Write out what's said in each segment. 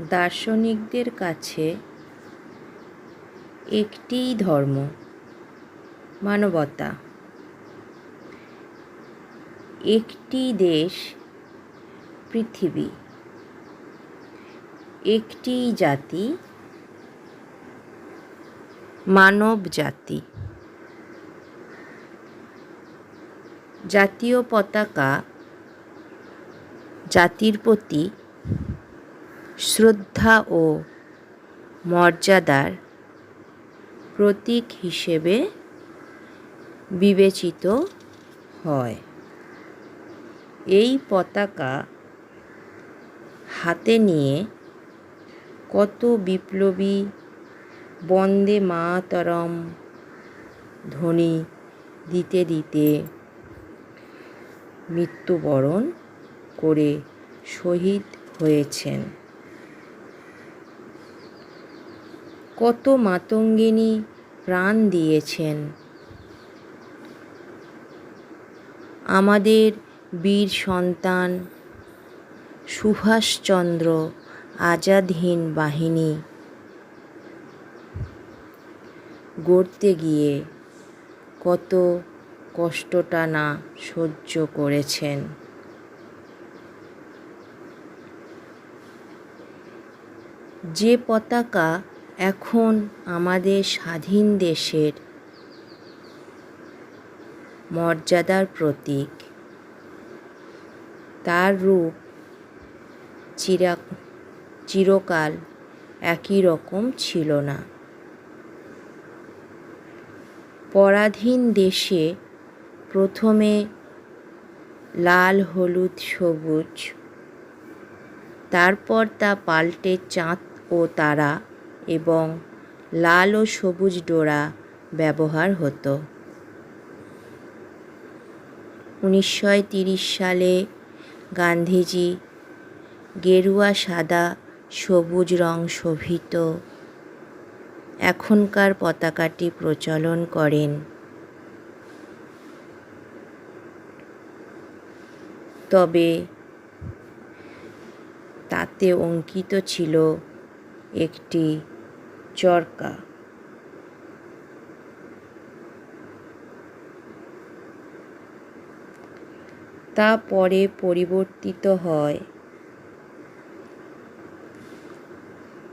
দার্শনিকদের কাছে একটিই ধর্ম, মানবতা। একটি দেশ, পৃথিবী। একটি জাতি, মানব জাতি। জাতীয় পতাকা জাতির প্রতি শ্রদ্ধা ও মর্যাদার প্রতীক হিসেবে বিবেচিত হয়। এই পতাকা হাতে নিয়ে কত বিপ্লবী বন্দে মাতরম ধ্বনি দিতে দিতে মৃত্যুবরণ করে শহীদ হয়েছেন। কত মাতঙ্গিনী প্রাণ দিয়েছেন। আমাদের বীর সন্তান সুভাষচন্দ্র আজাদহীন বাহিনী গড়তে গিয়ে কত কষ্টটা না সহ্য করেছেন। যে পতাকা এখন আমাদের স্বাধীন দেশের মর্যাদার প্রতীক। তার রূপ চিরা, চিরকাল একই রকম ছিল না। পরাধীন দেশে প্রথমে লাল, হলুদ, সবুজ, তারপর তা পাল্টে চাঁদ ও তারা এবং লাল ও সবুজ ডোরা ব্যবহার হতো। উনিশশো সালে গান্ধীজি গেরুয়া সাদা সবুজ রং শোভিত এখনকার পতাকাটি প্রচলন করেন। তবে তাতে অঙ্কিত ছিল একটি চরকা। তা পরে পরিবর্তিত হয়।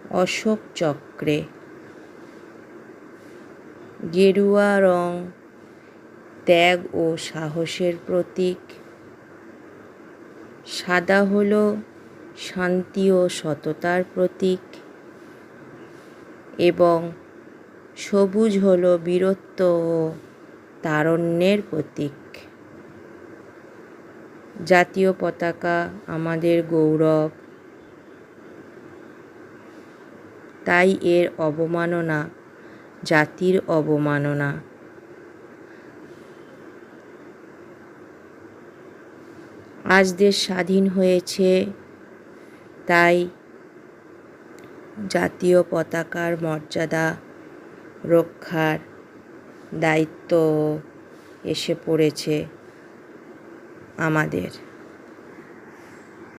অশোক চক্রে। গেরুয়া রং, ত্যাগ ও সাহসের প্রতীক। সাদা হল শান্তি ও সততার প্রতীক। এবং সবুজ হল বীরত্ব ও তারণ্যের প্রতীক। জাতীয় পতাকা আমাদের গৌরব। তাই এর অবমাননা, জাতির অবমাননা। আজ দেশ স্বাধীন হয়েছে, তাই জাতীয় পতাকার মর্যাদা রক্ষার দায়িত্ব এসে পড়েছে আমাদের।